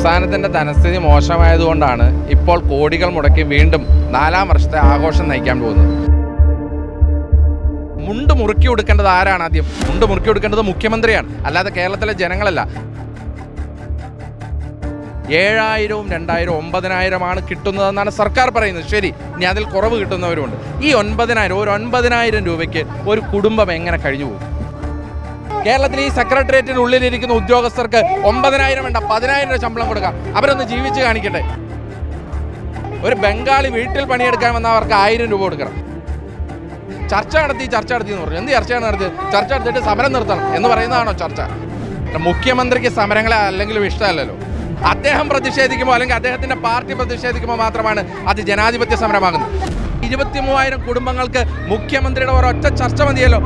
സംസ്ഥാനത്തിന്റെ ധനസ്ഥിതി മോശമായതുകൊണ്ടാണ് ഇപ്പോൾ കോടികൾ മുടക്കി വീണ്ടും നാലാം വർഷത്തെ ആഘോഷം നയിക്കാൻ പോകുന്നത്. മുണ്ട് മുറുക്കി കൊടുക്കേണ്ടത് ആരാണ് ആദ്യം? മുണ്ട് മുറുക്കി കൊടുക്കേണ്ടത് മുഖ്യമന്ത്രിയാണ്. അല്ലാതെ കേരളത്തിലെ ജനങ്ങളല്ല. ഏഴായിരവും രണ്ടായിരവും ഒമ്പതിനായിരമാണ് കിട്ടുന്നതെന്നാണ് സർക്കാർ പറയുന്നത്. ശരി ഇനി അതിൽ കുറവ് കിട്ടുന്നവരുമുണ്ട്. ഈ ഒൻപതിനായിരം ഒരു ഒൻപതിനായിരം രൂപയ്ക്ക് ഒരു കുടുംബം എങ്ങനെ കഴിഞ്ഞു പോകും? കേരളത്തിൽ ഈ സെക്രട്ടേറിയറ്റിന് ഉള്ളിലിരിക്കുന്ന ഉദ്യോഗസ്ഥർക്ക് ഒമ്പതിനായിരം വേണ്ട പതിനായിരം രൂപ ശമ്പളം കൊടുക്കാം. അവരൊന്ന് ജീവിച്ച് കാണിക്കട്ടെ. ഒരു ബംഗാളി വീട്ടിൽ പണിയെടുക്കാൻ വന്നവർക്ക് ആയിരം രൂപ കൊടുക്കണം. ചർച്ച നടത്തി ചർച്ച നടത്തി എന്ന് പറഞ്ഞു. എന്ത് ചർച്ചയാണ് നടത്തിയത്? ചർച്ച നടത്തിയിട്ട് സമരം നിർത്തണം എന്ന് പറയുന്നതാണോ ചർച്ച? മുഖ്യമന്ത്രിക്ക് സമരങ്ങളെ അല്ലെങ്കിലും ഇഷ്ടമല്ലല്ലോ. അദ്ദേഹം പ്രതിഷേധിക്കുമ്പോൾ അല്ലെങ്കിൽ അദ്ദേഹത്തിന്റെ പാർട്ടി പ്രതിഷേധിക്കുമ്പോൾ മാത്രമാണ് അത് ജനാധിപത്യ സമരമാകുന്നത്. ഇരുപത്തി മൂവായിരം കുടുംബങ്ങൾക്ക് മുഖ്യമന്ത്രിയുടെ ഒരൊറ്റ ചർച്ച മതിയല്ലോ.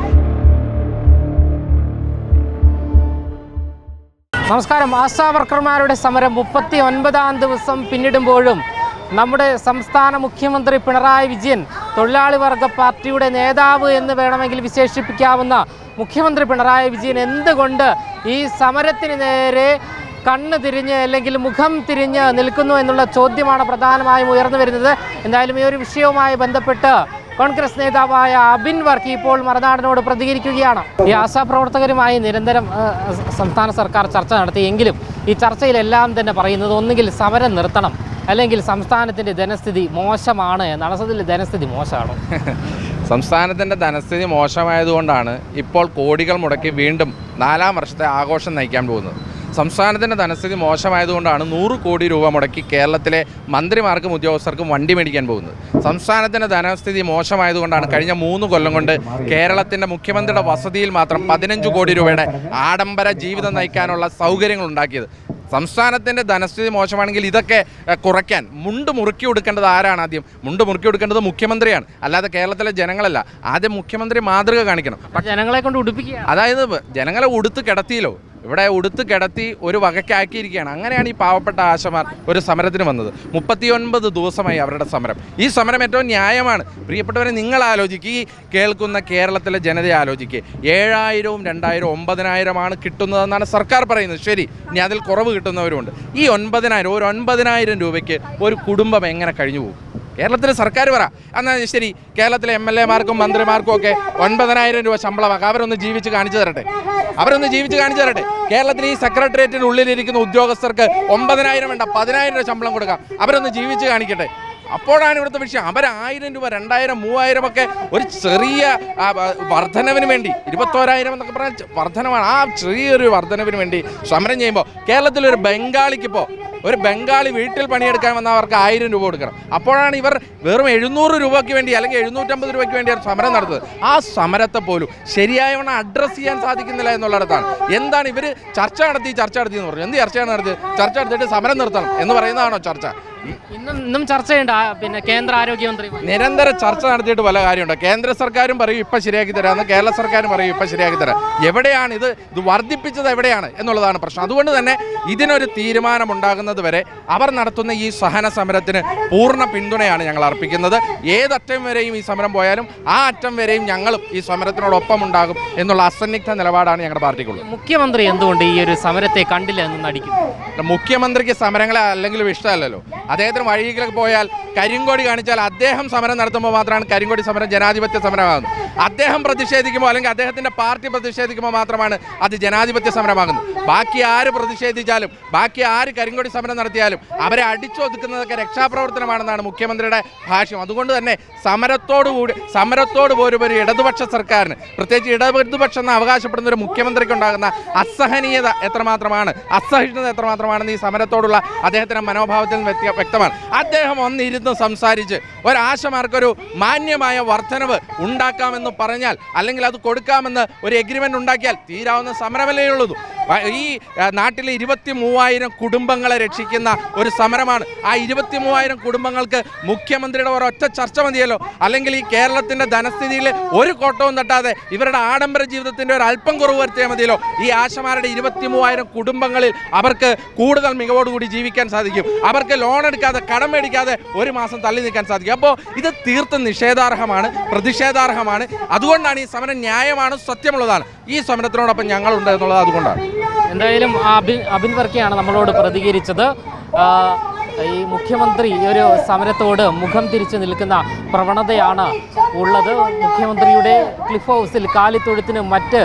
നമസ്കാരം. ആശാ വർക്കർമാരുടെ സമരം മുപ്പത്തി ഒൻപതാം ദിവസം പിന്നിടുമ്പോഴും നമ്മുടെ സംസ്ഥാന മുഖ്യമന്ത്രി പിണറായി വിജയൻ തൊഴിലാളി വർഗ പാർട്ടിയുടെ നേതാവ് എന്ന് വേണമെങ്കിൽ വിശേഷിപ്പിക്കാവുന്ന മുഖ്യമന്ത്രി പിണറായി വിജയൻ എന്തുകൊണ്ട് ഈ സമരത്തിന് നേരെ കണ്ണ് തിരിഞ്ഞ് അല്ലെങ്കിൽ മുഖം തിരിഞ്ഞ് നിൽക്കുന്നു എന്നുള്ള ചോദ്യമാണ് പ്രധാനമായും ഉയർന്നു വരുന്നത്. എന്തായാലും ഈ ഒരു വിഷയവുമായി ബന്ധപ്പെട്ട് കോൺഗ്രസ് നേതാവായ അബിൻ വർക്കി ഇപ്പോൾ മറുനാടിനോട് പ്രതികരിക്കുകയാണ്. ഈ ആശാപ്രവർത്തകരുമായി നിരന്തരം സംസ്ഥാന സർക്കാർ ചർച്ച നടത്തിയെങ്കിലും ഈ ചർച്ചയിലെല്ലാം തന്നെ പറയുന്നത് ഒന്നുകിൽ സമരം നിർത്തണം അല്ലെങ്കിൽ സംസ്ഥാനത്തിന്റെ ധനസ്ഥിതി മോശമാണ് എന്നാണ്. ധനസ്ഥിതി മോശമാണ്? സംസ്ഥാനത്തിന്റെ ധനസ്ഥിതി മോശമായതുകൊണ്ടാണ് ഇപ്പോൾ കോടികൾ മുടക്കി വീണ്ടും നാലാം വർഷത്തെ ആഘോഷം നയിക്കാൻ പോകുന്നത്. സംസ്ഥാനത്തിന്റെ ധനസ്ഥിതി മോശമായതുകൊണ്ടാണ് നൂറ് കോടി രൂപ മുടക്കി കേരളത്തിലെ മന്ത്രിമാർക്കും ഉദ്യോഗസ്ഥർക്കും വണ്ടി മേടിക്കാൻ പോകുന്നത്. സംസ്ഥാനത്തിന്റെ ധനസ്ഥിതി മോശമായതുകൊണ്ടാണ് കഴിഞ്ഞ മൂന്ന് കൊല്ലം കൊണ്ട് കേരളത്തിന്റെ മുഖ്യമന്ത്രിയുടെ വസതിയിൽ മാത്രം പതിനഞ്ച് കോടി രൂപയുടെ ആഡംബര ജീവിതം നയിക്കാനുള്ള സൗകര്യങ്ങൾ ഉണ്ടാക്കിയത്. സംസ്ഥാനത്തിന്റെ ധനസ്ഥിതി മോശമാണെങ്കിൽ ഇതൊക്കെ കുറയ്ക്കാൻ മുണ്ട് മുറുക്കി കൊടുക്കേണ്ടത് ആരാണ് ആദ്യം? മുണ്ട് മുറുക്കി കൊടുക്കേണ്ടത് മുഖ്യമന്ത്രിയാണ്. അല്ലാതെ കേരളത്തിലെ ജനങ്ങളല്ല. ആദ്യം മുഖ്യമന്ത്രി മാതൃക കാണിക്കണം. ജനങ്ങളെ കൊണ്ട് ഉടുപ്പിക്കുക അതായത് ജനങ്ങളെ ഉടുത്ത് കിടത്തിയല്ലോ. ഇവിടെ ഉടുത്ത് കിടത്തി ഒരു വകയ്ക്കാക്കിയിരിക്കുകയാണ്. അങ്ങനെയാണ് ഈ പാവപ്പെട്ട ആശമാർ ഒരു സമരത്തിന് വന്നത്. മുപ്പത്തിയൊൻപത് ദിവസമായി അവരുടെ സമരം. ഈ സമരം ഏറ്റവും ന്യായമാണ്. പ്രിയപ്പെട്ടവരെ നിങ്ങൾ ആലോചിക്കുക ഈ കേൾക്കുന്ന കേരളത്തിലെ ജനതയെ ആലോചിക്കുക ഏഴായിരവും രണ്ടായിരവും ഒമ്പതിനായിരമാണ് കിട്ടുന്നതെന്നാണ് സർക്കാർ പറയുന്നത്. ശരി ഇനി അതിൽ കുറവ് കിട്ടുന്നവരുണ്ട് ഈ ഒൻപതിനായിരം ഒരു ഒൻപതിനായിരം രൂപയ്ക്ക് ഒരു കുടുംബം എങ്ങനെ കഴിഞ്ഞു പോകും? കേരളത്തിലെ സർക്കാർ പറ. എന്നാൽ ശരി കേരളത്തിലെ എം എൽ എമാർക്കും മന്ത്രിമാർക്കും ഒക്കെ ഒൻപതിനായിരം രൂപ ശമ്പളമാക്കാം. അവരൊന്ന് ജീവിച്ച് കാണിച്ചു തരട്ടെ. അവരൊന്ന് ജീവിച്ച് കാണിച്ചു തരട്ടെ. കേരളത്തിൽ ഈ സെക്രട്ടേറിയറ്റിന് ഉള്ളിലിരിക്കുന്ന ഉദ്യോഗസ്ഥർക്ക് ഒമ്പതിനായിരം വേണ്ട പതിനായിരം രൂപ ശമ്പളം കൊടുക്കാം. അവരൊന്ന് ജീവിച്ച് കാണിക്കട്ടെ. അപ്പോഴാണ് ഇവിടുത്തെ വിഷയം. അവർ ആയിരം രൂപ രണ്ടായിരം മൂവായിരം ഒക്കെ ഒരു ചെറിയ വർധനവിന് വേണ്ടി ഇരുപത്തോരായിരം എന്നൊക്കെ പറഞ്ഞാൽ വർധനമാണ് ആ ചെറിയൊരു വർധനവിന് വേണ്ടി സമരം ചെയ്യുമ്പോൾ കേരളത്തിലൊരു ബംഗാളിക്കിപ്പോൾ ഒരു ബംഗാളി വീട്ടിൽ പണിയെടുക്കാൻ വന്നവർക്ക് ആയിരം രൂപ കൊടുക്കണം. അപ്പോഴാണ് ഇവർ വെറും എഴുന്നൂറ് രൂപയ്ക്ക് വേണ്ടി അല്ലെങ്കിൽ എഴുന്നൂറ്റമ്പത് രൂപയ്ക്ക് വേണ്ടി സമരം നടത്തുന്നത്. ആ സമരത്തെ പോലും ശരിയായവണ്ണം അഡ്രസ്സ് ചെയ്യാൻ സാധിക്കുന്നില്ല എന്നുള്ളിടത്താണ്. എന്താണ് ഇവർ ചർച്ച നടത്തി ചർച്ച നടത്തി എന്ന് പറഞ്ഞു. എന്ത് ചർച്ചയാണ് നടത്തിയത്? ചർച്ച നടത്തിയിട്ട് സമരം നിർത്തണം എന്ന് പറയുന്നതാണോ ചർച്ച? ഇന്നും ഇന്നും ചർച്ചയുണ്ട് ആ, പിന്നെ കേന്ദ്ര ആരോഗ്യമന്ത്രി. നിരന്തര ചർച്ച നടത്തിയിട്ട് പല കാര്യമുണ്ട്. കേന്ദ്ര സർക്കാരും പറയും ഇപ്പം ശരിയാക്കി തരാം കേരള സർക്കാരും പറയും ഇപ്പം ശരിയാക്കി തരാം. എവിടെയാണ് ഇത്? ഇത് വർദ്ധിപ്പിച്ചത് എവിടെയാണ് എന്നുള്ളതാണ് പ്രശ്നം. അതുകൊണ്ട് തന്നെ ഇതിനൊരു തീരുമാനം ഉണ്ടാകുന്നത് വരെ അവർ നടത്തുന്ന ഈ സഹന സമരത്തിന് പൂർണ പിന്തുണയാണ് ഞങ്ങൾ അർപ്പിക്കുന്നത്. ഏതറ്റം വരെയും ഈ സമരം പോയാലും ആ അറ്റം വരെയും ഞങ്ങളും ഈ സമരത്തിനോടൊപ്പം ഉണ്ടാകും എന്നുള്ള അസന്നിഗ്ധ നിലപാടാണ് ഞങ്ങളുടെ പാർട്ടിക്കുള്ളത്. മുഖ്യമന്ത്രി എന്തുകൊണ്ട് ഈ ഒരു സമരത്തെ കണ്ടില്ല എന്ന് നടിക്കുന്നു? മുഖ്യമന്ത്രിക്ക് സമരങ്ങളെ അല്ലെങ്കിലും ഇഷ്ടമല്ലല്ലോ. അദ്ദേഹത്തിന് വഴിയിലേക്ക് പോയാൽ കരിങ്കോടി കാണിച്ചാൽ അദ്ദേഹം സമരം നടത്തുമ്പോൾ മാത്രമാണ് കരിങ്കോടി സമരം ജനാധിപത്യ സമരമാകുന്നത്. അദ്ദേഹം പ്രതിഷേധിക്കുമ്പോൾ അല്ലെങ്കിൽ അദ്ദേഹത്തിന്റെ പാർട്ടി പ്രതിഷേധിക്കുമ്പോൾ മാത്രമാണ് അത് ജനാധിപത്യ സമരമാകുന്നത്. ബാക്കി ആര് പ്രതിഷേധിച്ചാലും ബാക്കി ആര് കരിങ്കൊടി സമരം നടത്തിയാലും അവരെ അടിച്ചൊതുക്കുന്നതൊക്കെ രക്ഷാപ്രവർത്തനമാണെന്നാണ് മുഖ്യമന്ത്രിയുടെ ഭാഷ്യം. അതുകൊണ്ട് തന്നെ സമരത്തോടുകൂടി സമരത്തോട് പോലും ഒരു ഇടതുപക്ഷ സർക്കാരിന് പ്രത്യേകിച്ച് ഇടതുപക്ഷം എന്ന് അവകാശപ്പെടുന്ന ഒരു മുഖ്യമന്ത്രിക്ക് ഉണ്ടാകുന്ന അസഹനീയത എത്രമാത്രമാണ് അസഹിഷ്ണുത എത്രമാത്രമാണെന്ന് ഈ സമരത്തോടുള്ള അദ്ദേഹത്തിന്റെ മനോഭാവത്തിൽ വ്യക്ത- വ്യക്തമാണ്. അദ്ദേഹം ഒന്നിരുന്ന് സംസാരിച്ച് ഒരാശമാർക്കൊരു മാന്യമായ വർധനവ് ഉണ്ടാക്കാമെന്ന് പറഞ്ഞാൽ അല്ലെങ്കിൽ അത് കൊടുക്കാമെന്ന് ഒരു എഗ്രിമെന്റ് ഉണ്ടാക്കിയാൽ തീരാവുന്ന സമരമല്ലേ ഉള്ളൂ. ഈ നാട്ടിലെ ഇരുപത്തി മൂവായിരം കുടുംബങ്ങളെ രക്ഷിക്കുന്ന ഒരു സമരമാണ്. ആ ഇരുപത്തി മൂവായിരം കുടുംബങ്ങൾക്ക് മുഖ്യമന്ത്രിയുടെ ഒരൊറ്റ ചർച്ച മതിയല്ലോ. അല്ലെങ്കിൽ ഈ കേരളത്തിന്റെ ധനസ്ഥിതിയിൽ ഒരു കോട്ടവും തട്ടാതെ ഇവരുടെ ആഡംബര ജീവിതത്തിന്റെ ഒരു അല്പം കുറവ് വരുത്തിയാൽ മതിയല്ലോ. ഈ ആശമാരുടെ ഇരുപത്തി മൂവായിരം കുടുംബങ്ങളിൽ അവർക്ക് കൂടുതൽ മികവോടുകൂടി ജീവിക്കാൻ സാധിക്കും. അവർക്ക് ലോൺ എടുക്കാതെ കടം മേടിക്കാതെ ഒരു മാസം തള്ളി നിൽക്കാൻ സാധിക്കും. അപ്പോൾ ഇത് തീർത്തും നിഷേധാർഹമാണ് പ്രതിഷേധാർഹമാണ്. അതുകൊണ്ടാണ് ഈ സമരം ന്യായമാണ് സത്യമുള്ളതാണ്. ഈ സമരത്തിനോടൊപ്പം ഞങ്ങളുണ്ട് എന്നുള്ളത് അതുകൊണ്ടാണ്. എന്തായാലും അബിൻ അബിൻ വർക്കിയാണ് നമ്മളോട് പ്രതികരിച്ചത്. ഈ മുഖ്യമന്ത്രി ഒരു സമരത്തോട് മുഖം തിരിച്ചു നിൽക്കുന്ന പ്രവണതയാണ് ഉള്ളത്. മുഖ്യമന്ത്രിയുടെ ക്ലിഫ് ഹൗസിൽ കാലിത്തൊഴുത്തിനും മറ്റ്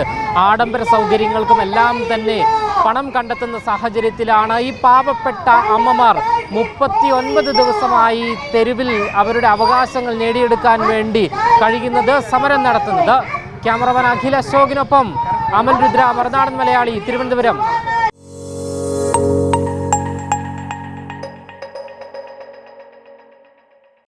ആഡംബര സൗകര്യങ്ങൾക്കും എല്ലാം തന്നെ പണം കണ്ടെത്തുന്ന സാഹചര്യത്തിലാണ് ഈ പാവപ്പെട്ട അമ്മമാർ മുപ്പത്തി ഒൻപത് ദിവസമായി തെരുവിൽ അവരുടെ അവകാശങ്ങൾ നേടിയെടുക്കാൻ വേണ്ടി കഴിയുന്നത് സമരം നടത്തുന്നത്. ക്യാമറമാൻ അഖിൽ അശോകിനൊപ്പം അമൽ രുദ്ര മറുനാടൻ മലയാളി തിരുവനന്തപുരം.